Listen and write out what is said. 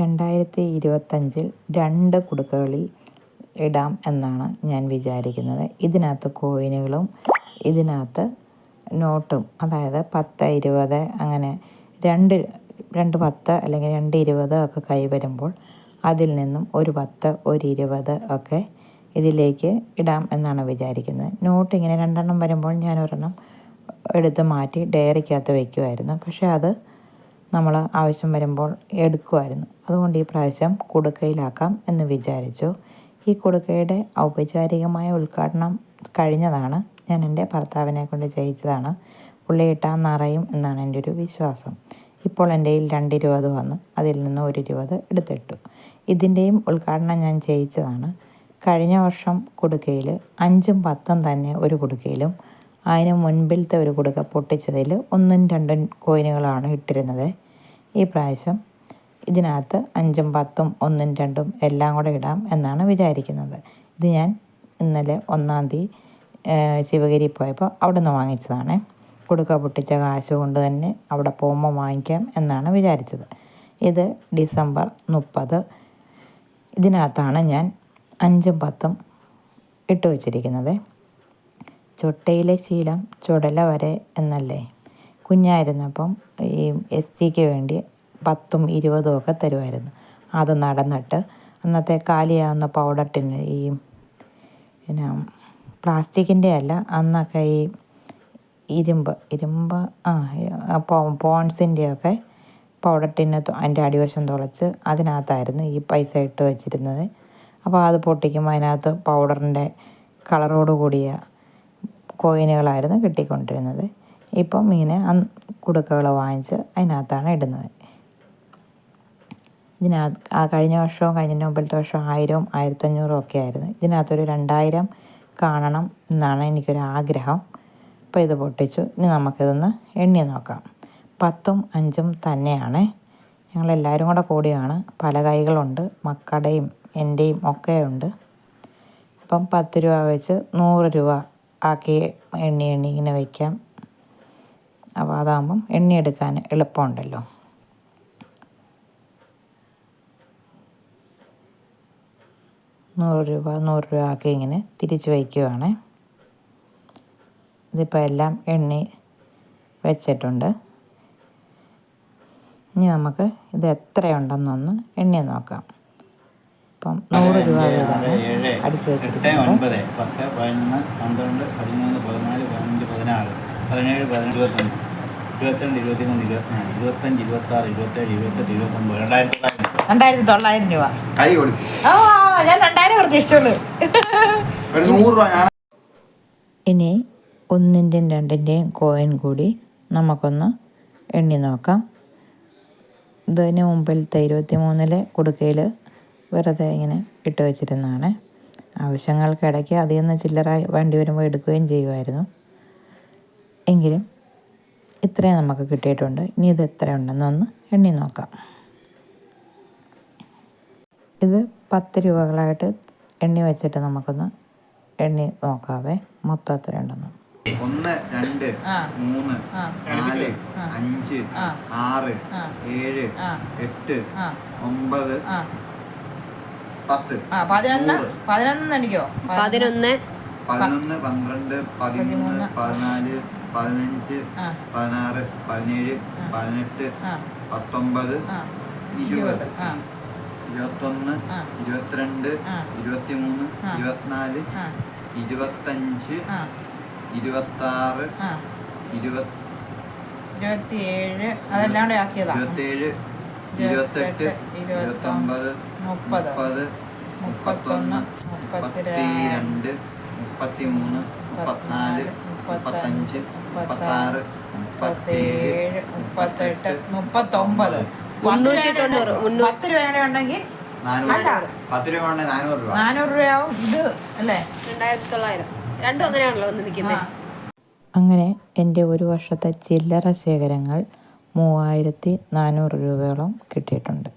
രണ്ടായിരത്തി ഇരുപത്തഞ്ചിൽ രണ്ട് കുടുക്കകളിൽ ഇടാം എന്നാണ് ഞാൻ വിചാരിക്കുന്നത്. ഇതിനകത്ത് കോയിനുകളും ഇതിനകത്ത് നോട്ടും അതായത് പത്ത് ഇരുപത് അങ്ങനെ രണ്ട് രണ്ട് പത്ത് അല്ലെങ്കിൽ രണ്ട് ഇരുപത് ഒക്കെ കൈ വരുമ്പോൾ അതിൽ നിന്നും ഒരു പത്ത് ഒരു ഇരുപത് ഒക്കെ ഇതിലേക്ക് ഇടാം എന്നാണ് വിചാരിക്കുന്നത്. നോട്ട് ഇങ്ങനെ രണ്ടെണ്ണം വരുമ്പോൾ ഞാൻ ഒരെണ്ണം എടുത്ത് മാറ്റി ഡയറിക്കകത്ത് വയ്ക്കുമായിരുന്നു. പക്ഷേ അത് നമ്മൾ ആവശ്യം വരുമ്പോൾ എടുക്കുമായിരുന്നു. അതുകൊണ്ട് ഈ പ്രാവശ്യം കുടുക്കയിലാക്കാം എന്ന് വിചാരിച്ചു. ഈ കുടുക്കയുടെ ഔപചാരികമായ ഉദ്ഘാടനം കഴിഞ്ഞതാണ്. ഞാൻ എന്റെ ഭർത്താവിനെ കൊണ്ട് ചെയ്യിച്ചതാണ്. പുള്ളി ഇട്ടാൽ നിറയും എന്നാണ് എന്റെ ഒരു വിശ്വാസം. ഇപ്പോൾ എന്റെ കയ്യിൽ രണ്ട് ഇരുപത് വന്ന്. അതിൽ നിന്ന് ഒരു ഇരുപത് എടുത്തിട്ടു. ഇതിന്റെയും ഉദ്ഘാടനം ഞാൻ ചെയ്യിച്ചതാണ്. കഴിഞ്ഞ വർഷം കുടുക്കയിൽ അഞ്ചും പത്തും തന്നെ ഒരു കുടുക്കയിലും അതിന് മുൻപിലത്തെ ഒരു കുടുക്ക പൊട്ടിച്ചതിൽ ഒന്നും രണ്ടും കോയിനുകളാണ് ഇട്ടിരുന്നത്. ഈ പ്രാവശ്യം ഇതിനകത്ത് അഞ്ചും പത്തും ഒന്നും രണ്ടും എല്ലാം കൂടെ ഇടാം എന്നാണ് വിചാരിക്കുന്നത്. ഇത് ഞാൻ ഇന്നലെ ഒന്നാം തീയതി ശിവഗിരി പോയപ്പോൾ അവിടെ നിന്ന് വാങ്ങിച്ചതാണ്. കുടുക്ക പൊട്ടിച്ച കാശ് കൊണ്ട് തന്നെ അവിടെ പോകുമ്പോൾ വാങ്ങിക്കാം എന്നാണ് വിചാരിച്ചത്. ഇത് ഡിസംബർ മുപ്പത്. ഇതിനകത്താണ് ഞാൻ അഞ്ചും പത്തും ഇട്ട് വച്ചിരിക്കുന്നത്. ചൊട്ടയിലെ ശീലം ചുടല വരെ എന്നല്ലേ? കുഞ്ഞായിരുന്നപ്പം ഈ എസ് ടിക്ക് വേണ്ടി പത്തും ഇരുപതും ഒക്കെ തരുമായിരുന്നു അത് നടന്നിട്ട് അന്നത്തെ കാലിയാവുന്ന പൗഡർ ടിൻ ഈ പിന്നെ പ്ലാസ്റ്റിക്കിന്റെ അല്ല അന്നൊക്കെ ഈ ഇരുമ്പ് ഇരുമ്പ് ആ പോൺസിന്റെയൊക്കെ പൗഡർ ടിന്ന് അതിന്റെ അടിവശം തുളച്ച് അതിനകത്തായിരുന്നു ഈ പൈസ ഇട്ട് വെച്ചിരുന്നത്. അപ്പോൾ അത് പൊട്ടിക്കുമ്പോൾ അതിനകത്ത് പൗഡറിന്റെ കളറോട് കൂടിയ കോയിനുകളായിരുന്നു കിട്ടിക്കൊണ്ടിരുന്നത്. ഇപ്പം ഇങ്ങനെ കുടുക്കകൾ വാങ്ങിച്ച് അതിനകത്താണ് ഇടുന്നത്. ഇതിനകത്ത് ആ കഴിഞ്ഞ വർഷവും കഴിഞ്ഞ മുമ്പിലത്തെ വർഷവും ആയിരവും ആയിരത്തഞ്ഞൂറും ഒക്കെ ആയിരുന്നു. ഇതിനകത്തൊരു രണ്ടായിരം കാണണം എന്നാണ് എനിക്കൊരു ആഗ്രഹം. അപ്പോൾ ഇത് പൊട്ടിച്ചു. ഇനി നമുക്കിതൊന്ന് എണ്ണി നോക്കാം. പത്തും അഞ്ചും തന്നെയാണ്. ഞങ്ങളെല്ലാവരും കൂടെ കൂടിയാണ്. പല കൈകളുണ്ട്. മക്കളുടെയും എന്റെയും ഒക്കെ ഉണ്ട് അപ്പം പത്ത് രൂപ വെച്ച് നൂറ് രൂപ ആക്കി എണ്ണി എണ്ണി ഇങ്ങനെ വയ്ക്കാം. അപ്പോൾ അതാകുമ്പം എണ്ണിയെടുക്കാൻ എളുപ്പമുണ്ടല്ലോ. നൂറ് രൂപ നൂറ് രൂപ ആക്കി ഇങ്ങനെ തിരിച്ച് വയ്ക്കുവാണ്. ഇതിപ്പോൾ എല്ലാം എണ്ണി വെച്ചിട്ടുണ്ട്. ഇനി നമുക്ക് ഇത് എത്രയുണ്ടെന്നൊന്ന് എണ്ണി നോക്കാം. ഇപ്പം നൂറ് രൂപ വീതമാണ് അടുക്കി വെച്ചിരിക്കുന്നത്. പത്ത് പതിനൊന്ന് പന്ത്രണ്ട് പതിമൂന്ന് പതിനാല് പതിനഞ്ച് പതിനാറ് പതിനേഴ് പതിനെട്ട് ഇരുപത്തൊന്ന് ഇരുപത്തിരണ്ട് ഇരുപത്തിമൂന്ന് ഇരുപത്തിനാല് ഇരുപത്തഞ്ച് ഇരുപത്താറ് ഇരുപത്തേഴ് ഇരുപത്തെട്ട് ഇരുപത്തൊമ്പത് രണ്ടായിരത്തി രണ്ടായിരത്തി തൊള്ളായിരം രൂപ. കൈ കൊടുക്കും. ആ ഞാൻ രണ്ടായിരം പ്രതീക്ഷിച്ചുള്ളൂ ഒരു രൂപ ഞാൻ ഇനി ഒന്നിന്റെയും രണ്ടിന്റെയും കോയിൻ കൂടി നമുക്കൊന്ന് എണ്ണി നോക്കാം. ഇതിന് മുമ്പിലത്തെ ഇരുപത്തി മൂന്നിലെ കുടുക്കയിൽ വെറുതെ ഇങ്ങനെ ഇട്ട് വെച്ചിരുന്നതാണ്. ആവശ്യങ്ങൾക്കിടയ്ക്ക് അതിൽ നിന്ന് ചില്ലറ വേണ്ടി വരുമ്പോൾ എടുക്കുകയും ചെയ്യുമായിരുന്നു. എങ്കിലും ഇത്രയും നമുക്ക് കിട്ടിയിട്ടുണ്ട്. ഇനി ഇത് എത്ര ഉണ്ടെന്നൊന്ന് എണ്ണി നോക്കാം. ഇത് പത്ത് രൂപകളായിട്ട് എണ്ണി വെച്ചിട്ട് നമുക്കൊന്ന് എണ്ണി നോക്കാവേ. മൊത്തം എത്ര ഉണ്ടെന്ന്. ഒന്ന് രണ്ട്. മൂന്ന്. നാല്. അഞ്ച് ആറ് ഏഴ് എട്ട് ഒമ്പത് ആ പതിനൊന്ന്. പതിനൊന്ന് അടിക്കോ? പതിനൊന്ന്. പതിനൊന്ന് പന്ത്രണ്ട് പതിമൂന്ന്. പതിനാല് പതിനഞ്ച് പതിനാറ് പതിനേഴ്. പതിനെട്ട് ആ. പത്തൊമ്പത് ഇരുപത്. ഇരുപത്തൊന്ന്. ഇരുപത്തിരണ്ട്. ഇരുപത്തിമൂന്ന്. ഇരുപത്തിനാല് ഇരുപത്തഞ്ച് ഇരുപത്താറ് ആ. ഇരുപത് ഇരുപത്തിയേഴ്. അതെല്ലാം കൂടെ ആക്കിയതാ. ഇരുപത്തേഴ് ഇരുപത്തെട്ട് ഇരുപത്തൊമ്പത് മുപ്പത് മുപ്പത്തൊന്ന് മുപ്പത്തിരണ്ട് മുപ്പത്തിമൂന്ന് മുപ്പത്തിനാല് മുപ്പത്തഞ്ച് മുപ്പത്താറ് മുപ്പത്തേഴ് മുപ്പത്തെട്ട് മുപ്പത്തൊമ്പത്. മുന്നൂറ്റി തൊണ്ണൂറ്, മുന്നൂ- പത്ത് രൂപയുടെ ഉണ്ടെങ്കിൽ. പത്ത് രൂപ കൊണ്ട് നാനൂറ് രൂപ. നാനൂറ് രൂപയാവും. ഇത് അല്ലേ? രണ്ടായിരത്തി തൊള്ളായിരം രണ്ടും അങ്ങനെയാണല്ലോ വന്ന് നിൽക്കുന്നത് അങ്ങനെ എന്റെ ഒരു വർഷത്തെ ചില്ലറ ശേഖരങ്ങൾ മൂവായിരത്തി നാനൂറ് രൂപയോളം കിട്ടിയിട്ടുണ്ട്.